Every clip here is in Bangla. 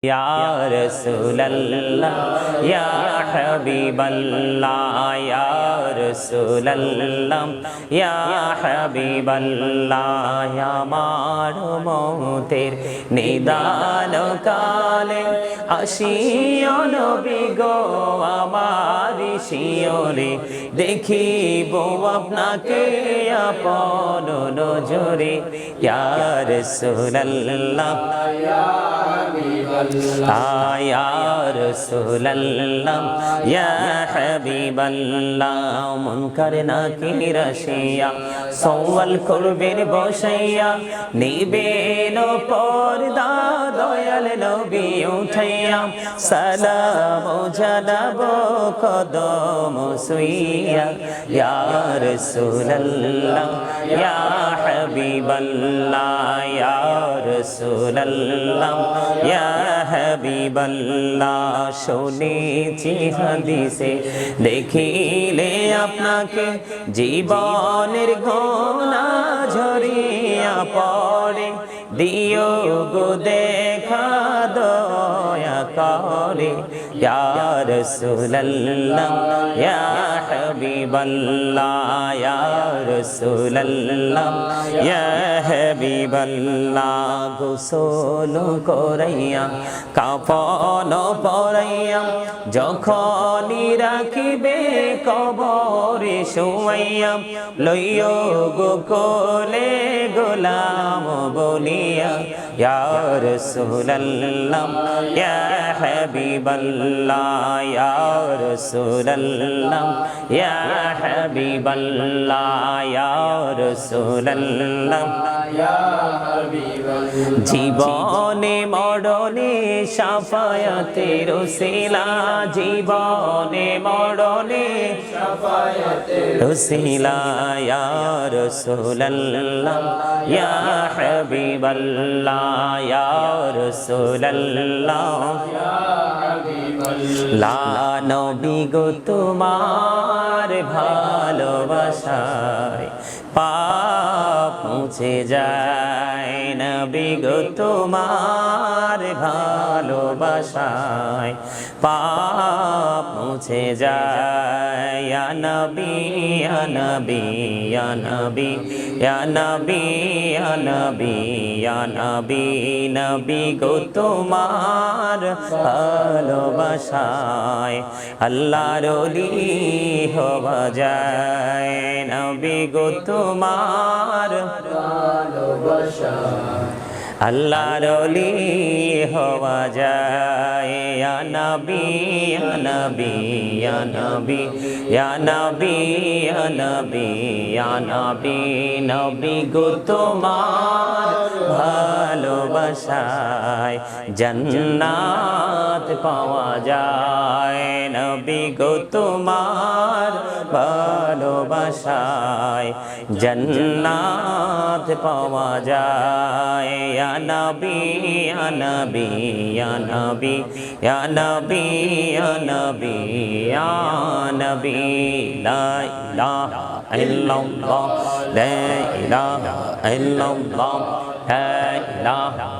Ya Rasulallah, Ya حبيب الله يا رسول الله يا حبيب الله يا আমার মৌতের নিদান কালে আসিও নবী গো আমার শিওরে দেখিব আপনাকে আপন নজরে ইয়া রাসূলুল্লাহ يا رسول ইয়া হাবিবাল্লাহ মুনকার নাকির রাশিয়া সওয়াল করবেন বসাইয়া নিবেন পর্দা দয়াল নবী উঠাইয়া, সালাম জানাব কদম সুইয়া, ইয়া রাসূলুল্লাহ, ইয়া হাবিবাল্লাহ, ইয়া রাসূলুল্লাহ, ইয়া হাবিবাল্লাহ, শুনেছি হাদিসে, দেখিলে আপনাকে জীবনের গোনা ঝরিয়া পড়ে। দিও গো দেখা দয়া। করে ইয়া রাসূলুল্লাহ ইয়া হাবিবাল্লাহ ইয়া রাসূলুল্লাহ ইয়া হাবিবাল্লাহ গোসল করাইয়া কাফন পরাইয়া যখনই রাখিবে কবরে শুয়াইয়া লইও গো কোলে গোলাম বলিয়া Ya Rasulallah Ya حبيب الله يا رسول الله يا حبيب الله يا رسول الله يا حبيب الله জীবনে মরণে সাফায়াতের রসিলা লানবিগো তোমার ভালোবাসায় পা মুছে যায়। নবী তোমার ভালোবাসায় পাপ মুছে যায়। নবী নবী নবী নবী নবী নবী নবী গো, তোমার ভালোবাসায় আল্লাহর ওলি হওয়া যায়। নবী গো, তোমার ভালোবাসা আল্লাহর অলি হওয়া যায়। আনবি আনবি আনবি আনবি আনবি আনবি নবী গো তোমার ভালো ভালোবাসায় জন্নাত পাওয়া যায়। নবী গো তোমার ভালোবাসায় জন্নাত পাওয়া যায়। নবী নবী নবী নবী নবী নবী, লা ইল্লাল্লাহ লা ইল্লাল্লাহ, লা ইলাহা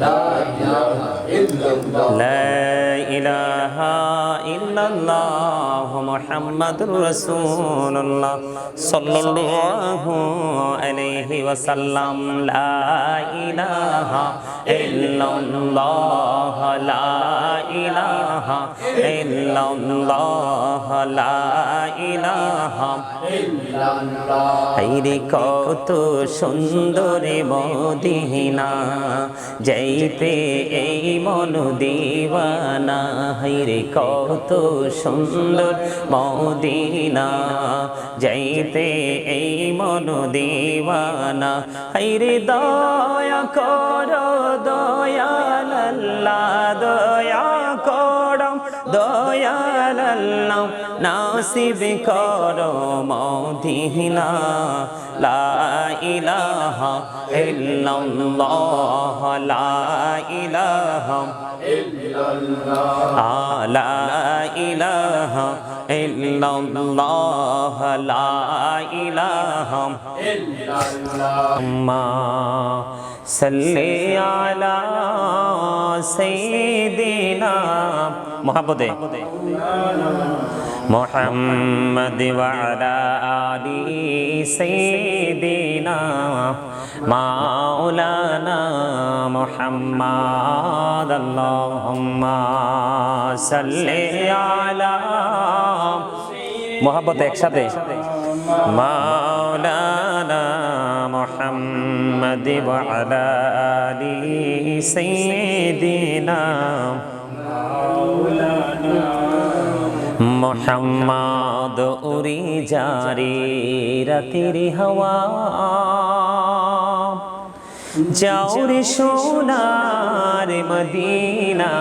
لا إله إلا الله لا إله إلا الله محمد رسول الله صلى الله عليه وسلم لا إله إلا الله لا إله إلا الله لا إله হাইরে কত সুন্দরী মদিনা যাইতে এই মন দিওয়ানা হাইরে কত সুন্দর মদিনা। যাইতে এই মন দিওয়ানা হাইরে দয়া কর দয়াল আল্লাহ দয়া কর দয়াল নাসিব করো মদিনা, লা ইলাহা ইল্লাল্লাহ, লা ইলাহা লা ইলাহা ইল্লাল্লাহ, লা ইলাহা মা সাল্লি আলা সাইয়্যিদিনা মোহাম্মদে। محمد وعلى آل سيدنا مولانا محمد اللهم صل على মোহাম্মত একসাথে মাওলানা মুহাম্মদ ওয়ালা আলি সাইয়্যিদিনা মোহাম্মদ উরি জারি রাতের হাওয়া। যাও রে সোনার মদিনা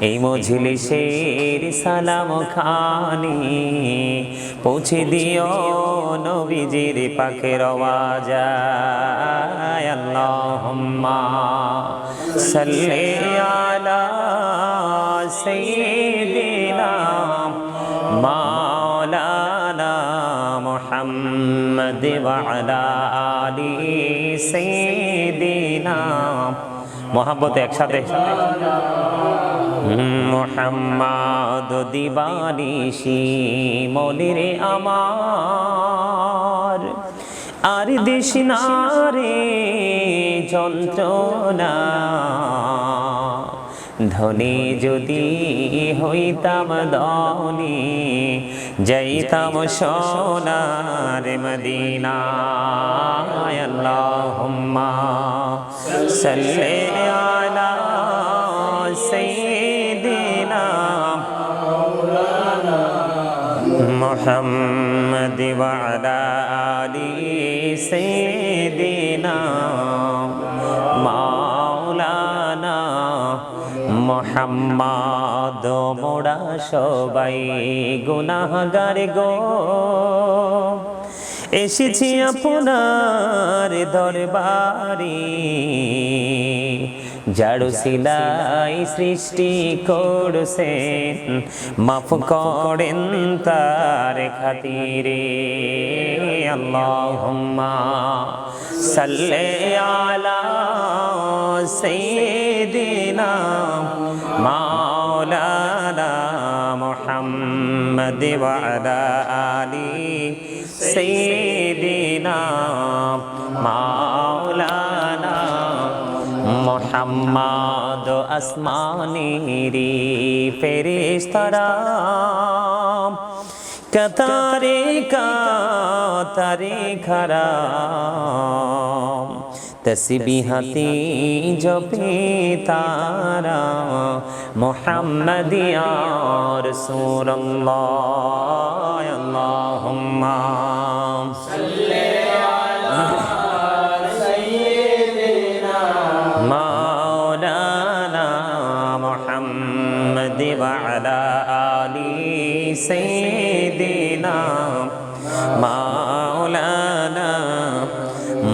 এই মজলিসের সালাম খানি পৌঁছে দিও নবীজির পাখের আওয়াজ। আল্লাহুম্মা সাল্লি আলা সাইয়্যিদিনা একসাথে। মোহাম্মদ দিবানিশি মনিরে আমার। আর দেশ রে যন্ত্রণা, ধনী যদি হইতাম দনি যাইতাম সোনার মদিনা আল্লাহুম্মা সাল্লি আলা সাইয়্যিদিনা محمد وعلى آل سيدنا মাওলানা মোহাম্মদ মোড়া সবাই গুনাহগার গো এসেছি আপনার দরবারে জাড়ু সিলাই সৃষ্টি করছেন। মাফ করেন তার খাতিরে। আল্লাহুম্মা সাল্লি আলা সাইয়্যিদিনা মাওলানা মুহাম্মদ ওয়া আলা আলি সাইয়্যিদিনা মাওলানা মোহাম্মদ আসমানিরি ফেরিস্তরা। কতারে কাতারে খরা। তসবিহতি জপে তারা মোহাম্মদিয়া রসুল্লাহ আল্লাহুম্মা। সাল্লি سيدنا مولانا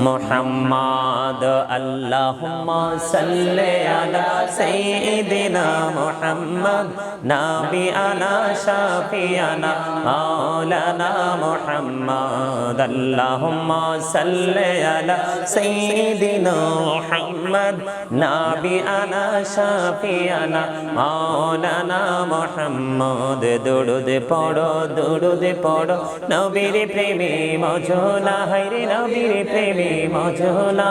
محمد اللهم صل على سيدنا محمد نبينا شافينا مولانا محمد اللهم صل على سيدنا محمد نبينا شافينا مولانا محمد দুরুদ পড়ো দুরুদ পড়ো নবীর প্রেমে মজনা হাইরে নবীর প্রেমে মজনা,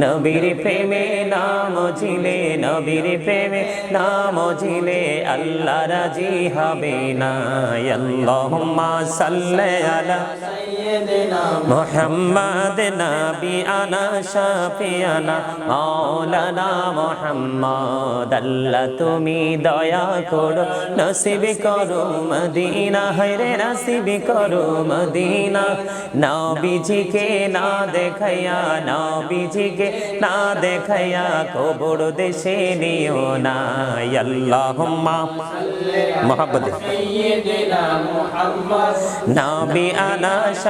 নবীর প্রেমে নাম জিলে, নবীর প্রেমে নাম জিলে, আল্লাহ রাজি হবে না আল্লাহ সাল্লি নবী আনা শাফিয়ানা মাওলানা মোহাম্মদ আল্লাহ তুমি দয়া করো নসিব করো মদিনা হায়রে নসিব করো মদিনা। নবীজিকে না দেখাইয়া নবীজিকে না দেখাইয়া কবর দেশে নিও না। আল্লাহুম্মা মোহাম্মদ। নবী আনা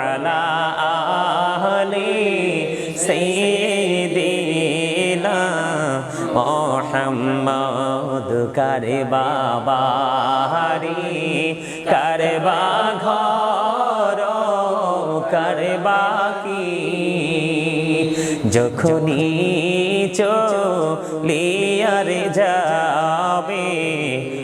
আলা আলি সাইয়্যিদিনা মোহাম্মদ কারে বাবারি কারে বা ঘর কারে বাকি যখনই চলিয়ারে যাবে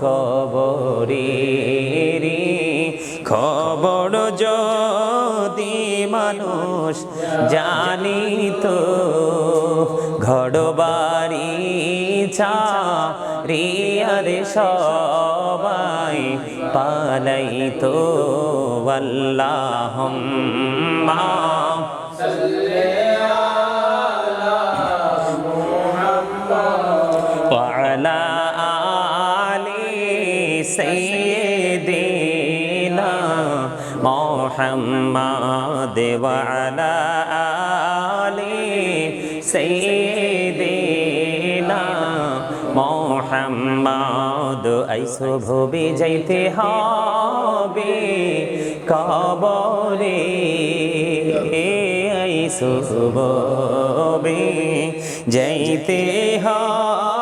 কবরের খবর যদি মানুষ জানিত ঘর বাড়ি ছাড়িয়ারে সবাই তো বল্লাহ মা سيدنا محمد وعلى آل سيدنا মোহাম্মদ আইসো ভবে যাইতে হবে কবরে আইসো ভবে যাইতে হবে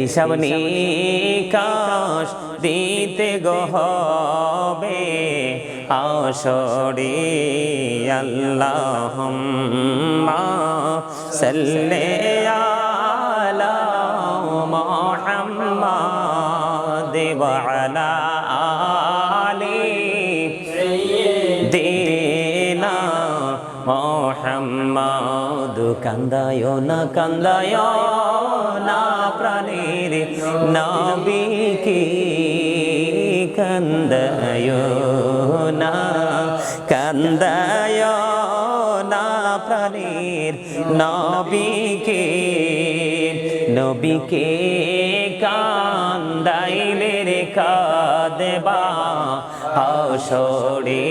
হিসাব নিকাশ দিতে গহবে আসরে আল্লাহ সাল্লে আলা মোহাম্মদ ওয়ালা আলি দিনা মোহাম্মদ। কান্দায় না, কান্দায়। না প্রাণীর নবীকে কান্দায় না কান্দায় না প্রাণীর নবীকে নবীকে কান্দাইলে রে কাদেবা হাসরে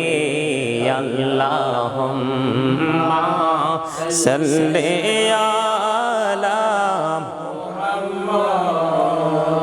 আল্লাহুম্মা সাল্লি আলা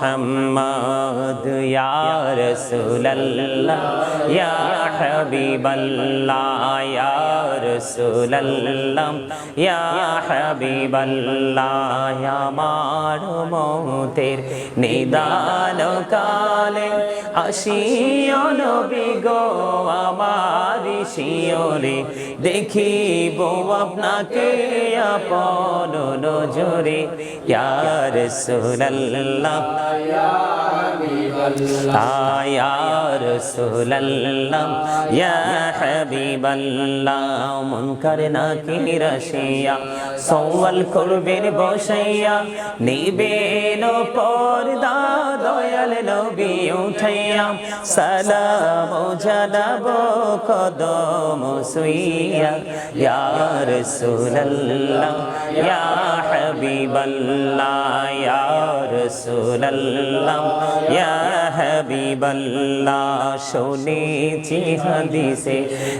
মোহাম্মদ ইয়া রাসূলুল্লাহ ইয়া হাবিবাল্লাহ ইয়া রাসূলুল্লাহ ইয়া হাবিবাল্লাহ আমার মতের নিদান কালে আসিও নবী গো আমার শিওরে দেখিব আপনাকে আপন নজরে ইয়া রাসূলুল্লাহ মুনকার না কি রসিয়া সৌল করবের বসাইয়া নিবেন পর্দা দয়াল নবী উঠাইয়া সালাম জানাব কদম সুইয়া ইয়া রাসূলুল্লাহ ইয়া হাবিবাল্লাহ, ইয়া রাসূলুল্লাহ, ইয়া হাবিবাল্লাহ, শুনেছি হাদিসে,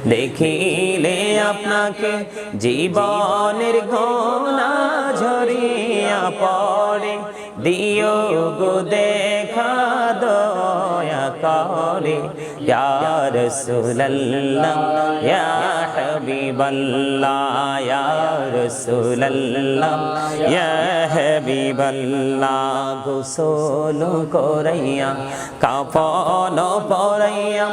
দেখিলে আপনাকে জীবনের গোনা ঝরিয়া পড়ে, দিও গো দেখা করে ইয়া রাসূলুল্লাহ ইয়া হাবিবাল্লাহ ইয়া রাসূলুল্লাহ ইয়া হাবিবাল্লাহ গোসল করাইয়া কাফন পরাইয়া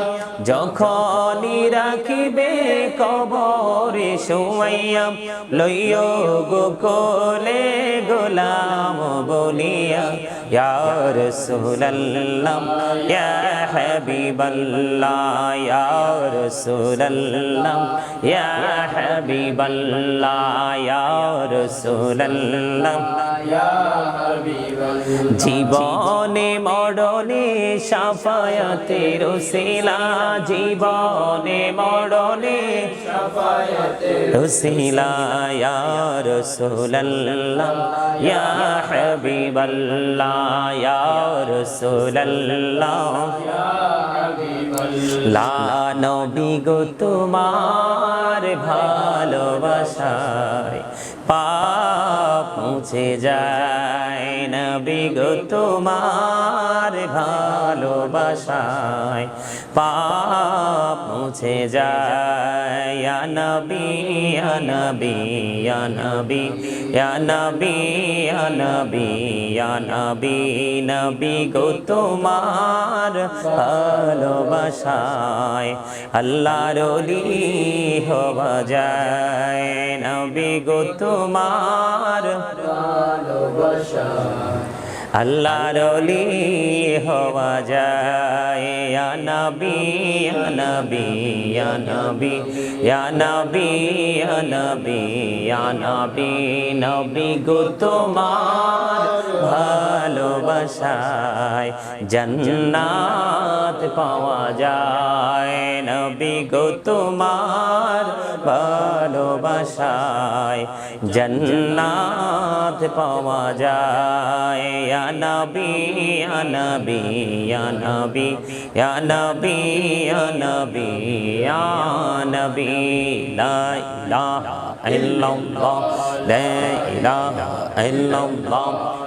যখনই রাখিবে কবরে শুয়াইয়া লইও গো কোলে গোলাম বলিয়া يا رسول الله يا حبيب الله يا رسول الله يا حبيب الله يا رسول الله يا حبيب الله জীবনে মরণে সাফায়াতের রসিলা জীবনে মরণে রসিলা ইয়া রাসূলুল্লাহ ইয়া হাবিবাল্লাহ ইয়া রাসূলুল্লাহ। লা নবী গো তোমার ভালোবাসায় পাপ মুছে যায়। নবী গো তোমার ভালোবাসায় পাপ মুছে যায়। নবী নবী নবী নবী নবী নবী গো তোমার ভালোবাসায়। আল্লাহর ওলি হওয়া যায়। নবী গো তোমার আল্লাহর অলি হওয়া যায়। আনবি আনবি আনবি আনবি আনবি আনবি নবী গো তোমার ভালোবাসায় জন্নাত পাওয়া যায়। নবী গো তোমার ভালোবাসায় জন্নাত পাওয়া যায়। নবী ইয়া নবী ইয়া নবী ইয়া নবী ইয়া নবী ইয়া নবী লা ইলাহা ইল্লাল্লাহ, লা ইলাহা ইল্লাল্লাহ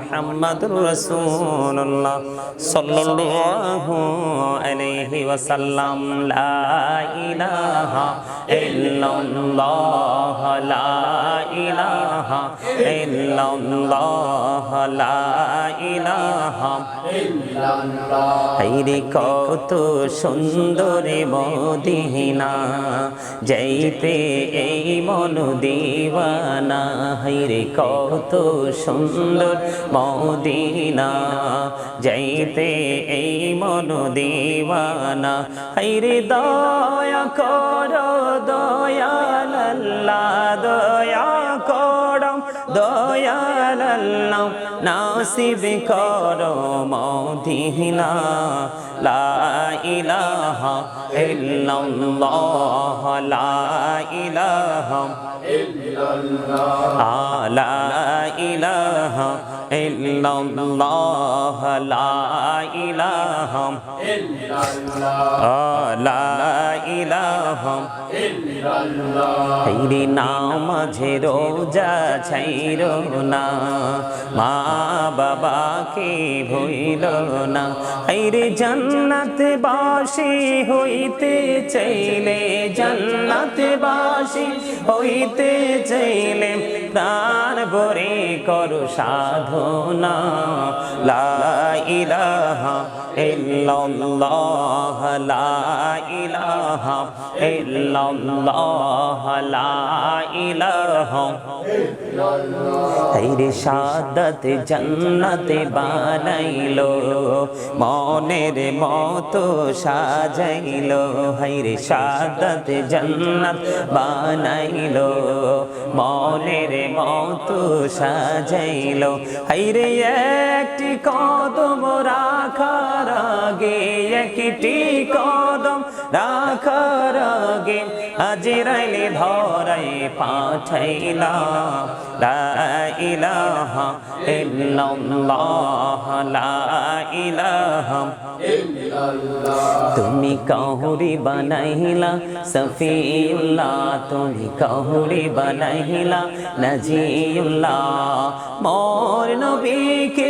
محمد رسول الله صلى الله عليه وسلم لا إله إلا الله لا إله إلا الله لا إله হাইরে কত সুন্দর মদিনা যাইতে এই মন দিওয়ানা। হাইরে কত সুন্দর মদিনা। যাইতে এই মন দিওয়ানা। হাইরে দয়া করো দয়াল আল্লাহ দয়া করো দয়াল আল্লাহ নাসিব করো মদিনা, লা ইলাহা ইল্লাল্লাহ, লা ইলাহা ইল্লাল্লাহ, লা ইলাহা লা ইলাহা হেরি নামাঝে রোজা ছাইর না, মা বাবাকে ভইল না। হেরে জান্নাত বাসি হইতে চাইলে জান্নাত বাসি হইতে চাইলে প্রাণ ভরে করো সাধনা। লা ইলাহা ইল্লাল্লাহ, লা ইলাহা ইল্লাল্লাহ, লা ইলাহা তেরে সাদত জন্নতে বানাইলো মনের মতো সাজাইলো। হাইরে সাদত জন্নত বানাইলো মনের মতো সাজাইলো। হাইরে একটি কদম রাখার আগে, একটি কদম রাখার আগে হাজিরাইলে ধরাই পাঠাইলা লা তুমি কাহুরি বানাইলা, সফিউল্লাহ, তুমি কাহুরি বানাইলা, নজিউল্লাহ। মোর নবীকে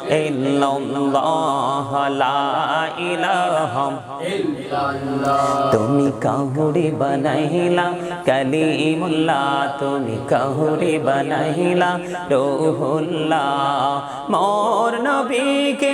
তুমি কাহুরি বানাইলা কালিমুল্লাহ তুমি কাহুরি বানাইলা রোহুল্লা মোর নবীকে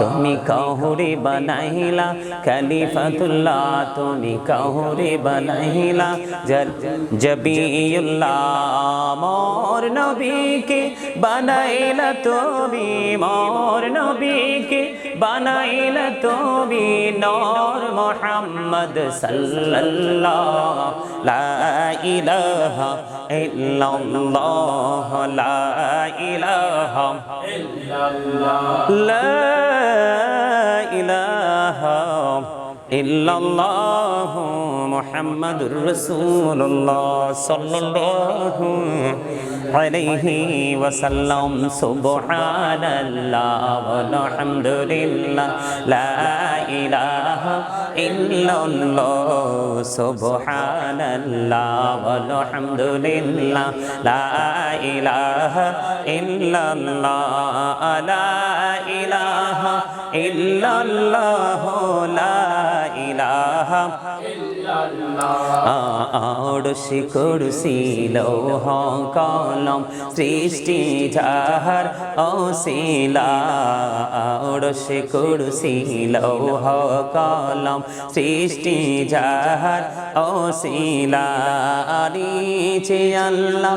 তুমি কাহুরে বানাইলা, খলিফাতুল্লাহ তুমি কাহুরে বানাইলা জবিউল্লাহ। মোর নবীকে বানাইলা তুমি, মোর নবীকে বানাইলা তুমি, নর মোহাম্মদ সাল্লাল্লাহ। লা ইলাহা ইল্লাল্লাহ। illallah la ilaha la ilaha illallah muhammadur rasulullah sallallahu عليه وسلم سبحان الله والحمد لله لا إله إلا الله سبحان الله والحمد لله لا إله إلا الله لا إله إلا الله لا إله আড়সি কুরসি লৌহ কলম সৃষ্টি যাহার অশিলা। আড়সি কুরসি লৌহ কলম সৃষ্টি যাহার অশিলা। নিচে আল্লাহ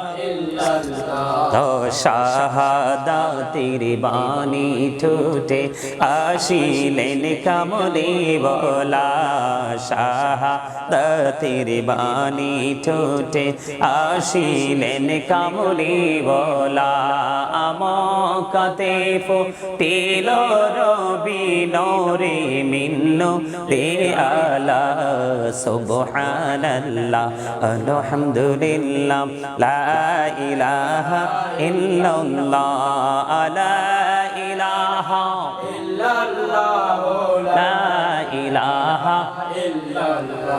শাহাদাতির বাণী ঠুটে আসিলেন কামলি বলা, শাহাদাতির বাণী ঠুটে আসিলেন কামলি বলা, আমকাতে ফুটিল রবি নরে মিন্ন রে আলা সুবহানাল্লাহ, আলহামদুলিল্লাহ, লা ইলাহা ইল্লাল্লাহ লা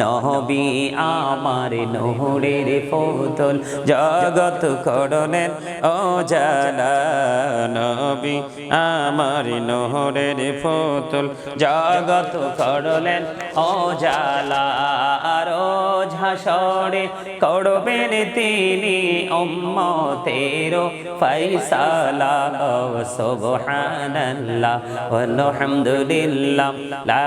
নবী আমার নহরের ফোতল জগত করলেন ও নবী আমার নহরের ফোতল জগত করলেন ও জালা করবেন তিনি উম্মতের ফৈসালা সুবহানাল্লাহ আলহামদুলিল্লাহ লা